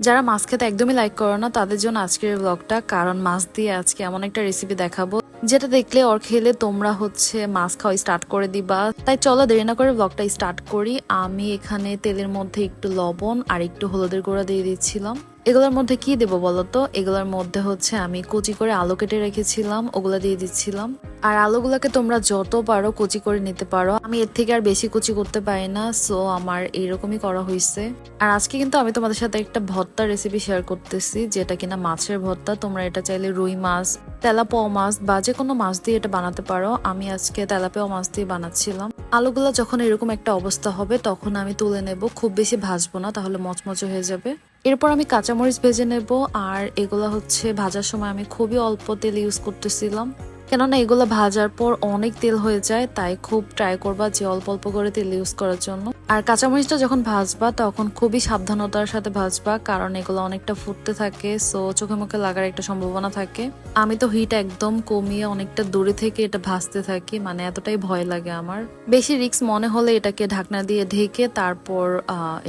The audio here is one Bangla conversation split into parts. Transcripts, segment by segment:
যারা মাছ খেতে একদমই লাইক করো না, তাদের জন্য আজকের ব্লগটা কারণ মাছ দিয়ে আজকে এমন একটা রেসিপি দেখাবো, যেটা দেখলে ওর খেলে তোমরা হচ্ছে মাছ খাওয়া স্টার্ট করে দিবা। তাই চলো দেরি না করে ব্লগটা স্টার্ট করি। আমি এখানে তেলের মধ্যে একটু লবণ আর একটু হলুদের গুঁড়া দিয়ে দিচ্ছিলাম। এগুলোর মধ্যে কি দেবো বলতো? এগুলোর মধ্যে হচ্ছে আমি কুচি করে আলু কেটে রেখেছিলাম, ওগুলো দিয়ে দিচ্ছিলাম। আর আলুগুলাকে তোমরা যত পারো কুচি করে নিতে পারো। আমি এর থেকে আর বেশি কুচি করতে পারি না সো আমার এইরকমই করা হয়েছে আর আজকে কিন্তু আমি তোমাদের সাথে একটা ভর্তার রেসিপি শেয়ার করতেছি, যেটা কিনা মাছের ভর্তা। তোমরা এটা চাইলে রুই মাছ, তেলাপোয়া মাছ বা যে কোনো মাছ দিয়ে এটা বানাতে পারো। আমি আজকে তেলাপোয়া মাছ দিয়ে বানাচ্ছিলাম। আলুগুলা যখন এরকম একটা অবস্থা হবে, তখন আমি তুলে নেব। খুব বেশি ভাজবো না, তাহলে মচমচে হয়ে যাবে। এরপর আমি কাঁচামরিচ ভেজে নেব, আর এগুলা হচ্ছে ভাজার সময় আমি খুবই অল্প তেল ইউজ করতেছিলাম। কেননা এগুলো ভাজার পর অনেক তেল হয়ে যায়, তাই খুব ট্রাই করবা যে অল্প অল্প করে তেল ইউজ করার জন্য। আর কাঁচামরিচটা যখন ভাজবা, তখন খুবই সাবধানতার সাথে ভাজবা, কারণ এগুলো অনেকটা ফুটতে থাকে সো চোখে মুখে লাগার একটা সম্ভাবনা থাকে। আমি তো হিট একদম কমিয়ে অনেকটা দূরে থেকে এটা ভাজতে থাকি মানে এতটাই ভয় লাগে আমার। বেশি রিক্স মনে হলে এটাকে ঢাকনা দিয়ে ঢেকে তারপর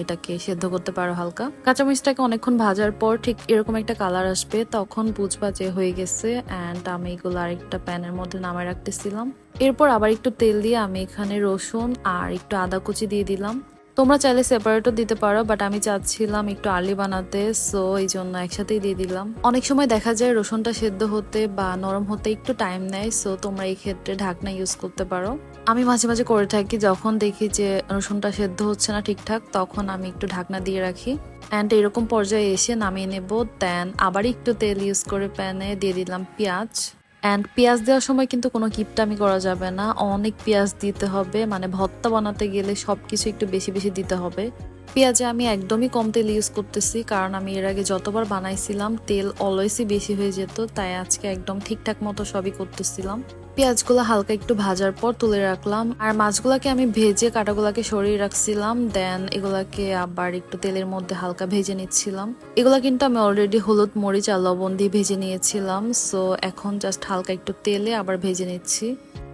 এটাকে সেদ্ধ করতে পারো হালকা। কাঁচামরিচটাকে অনেকক্ষণ ভাজার পর ঠিক এরকম একটা কালার আসবে, তখন বুঝবা যে হয়ে গেছে অ্যান্ড আমি এগুলো আরেকটা প্যানের মধ্যে নামায় রাখতেছিলাম। এরপর আবার একটু তেল দিয়ে আমি এখানে রসুন আর একটু আদা কুচি দিয়ে দিলাম। তোমরা চাইলে সেপারেটও দিতে পারো বাট আমি চাচ্ছিলাম একটু আলি বানাতে সো এই জন্য একসাথেই দিয়ে দিলাম। অনেক সময় দেখা যায় রসুনটা সেদ্ধ হতে বা নরম হতে একটু টাইম নেয় সো তোমরা এই ক্ষেত্রে ঢাকনা ইউজ করতে পারো। আমি মাঝে মাঝে করে থাকি, যখন দেখি যে রসুনটা সেদ্ধ হচ্ছে না ঠিকঠাক, তখন আমি একটু ঢাকনা দিয়ে রাখি। অ্যান্ড এরকম পর্যায়ে এসে নামিয়ে নেব দেন আবার একটু তেল ইউজ করে প্যানে দিয়ে দিলাম পেঁয়াজ। অ্যান্ড পেঁয়াজ দেওয়ার সময় কিন্তু কোনো কিপটামি করা যাবে না। অনেক পেঁয়াজ দিতে হবে। মানে ভর্তা বানাতে গেলে সব কিছু একটু বেশি বেশি দিতে হবে। পেঁয়াজে আমি একদমই কম তেল ইউজ করতেছি, কারণ আমি এর আগে যতবার বানাইছিলাম, তেল অলওয়েজই বেশি হয়ে যেত, তাই আজকে একদম ঠিকঠাক মতো সবই করতেছিলাম। পেঁয়াজগুলো হালকা একটু ভাজার পর তুলে রাখলাম, আর মাছগুলাকে আমি ভেজে কাটাগুলাকে সরিয়ে রাখছিলাম দেন এগুলাকে আবার একটু তেলের মধ্যে হালকা ভেজে নিচ্ছিলাম। এগুলা কিন্তু আমি অলরেডি হলুদ, মরিচ আর লবণ দিয়ে ভেজে নিয়েছিলাম সো এখন জাস্ট হালকা একটু তেলে আবার ভেজে নিচ্ছি।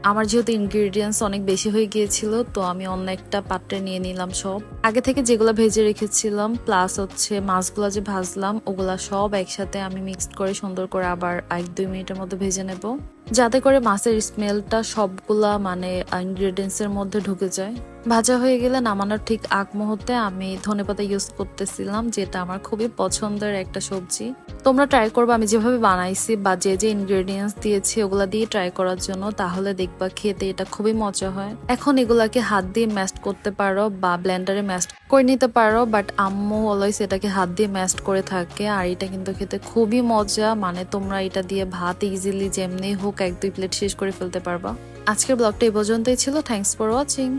আমার যেহেতু ইনগ্রিডিয়েন্টস অনেক বেশি হয়ে গিয়েছিল, তো আমি অন্য একটা পাত্রে নিয়ে নিলাম সব। আগে থেকে যেগুলো ভেজে রেখেছিলাম প্লাস হচ্ছে মাছগুলো যে ভাজলাম, ওগুলা সব একসাথে আমি মিক্সড করে সুন্দর করে আবার এক দুই মিনিটের মধ্যে ভেজে নেব। যাতে করে মাছের স্মেলটা সবগুলা মানে ইনগ্রেডিয়েন্টস এর মধ্যে ঢুকে যায়। ভাজা হয়ে গেলে নামানোর ঠিক আগ মুহূর্তে আমি ধনেপাতা ইউজ করতেছিলাম, যেটা আমার খুবই পছন্দের একটা সবজি। তোমরা ট্রাই করবে, আমি যেভাবে বানাইছি বা যে যে ইনগ্রেডিয়েন্টস দিয়েছি ওগুলা দিয়ে ট্রাই করার জন্য, তাহলে দেখবা খেতে এটা খুবই মজা হয়। এখন এগুলাকে হাত দিয়ে ম্যাস্ট করতে পারো বা ব্লেন্ডারে ম্যাস্ট করে নিতে পারো বাট আম্মু অলওয়েজ এটাকে হাত দিয়ে ম্যাস্ট করে থাকে। আর এটা কিন্তু খেতে খুবই মজা। মানে তোমরা এটা দিয়ে ভাত ইজিলি যেমনি হোক এক দুই প্লেট শেষ করে ফেলতে পারবা। আজকের ব্লগটা এই পর্যন্তই ছিল। Thanks for watching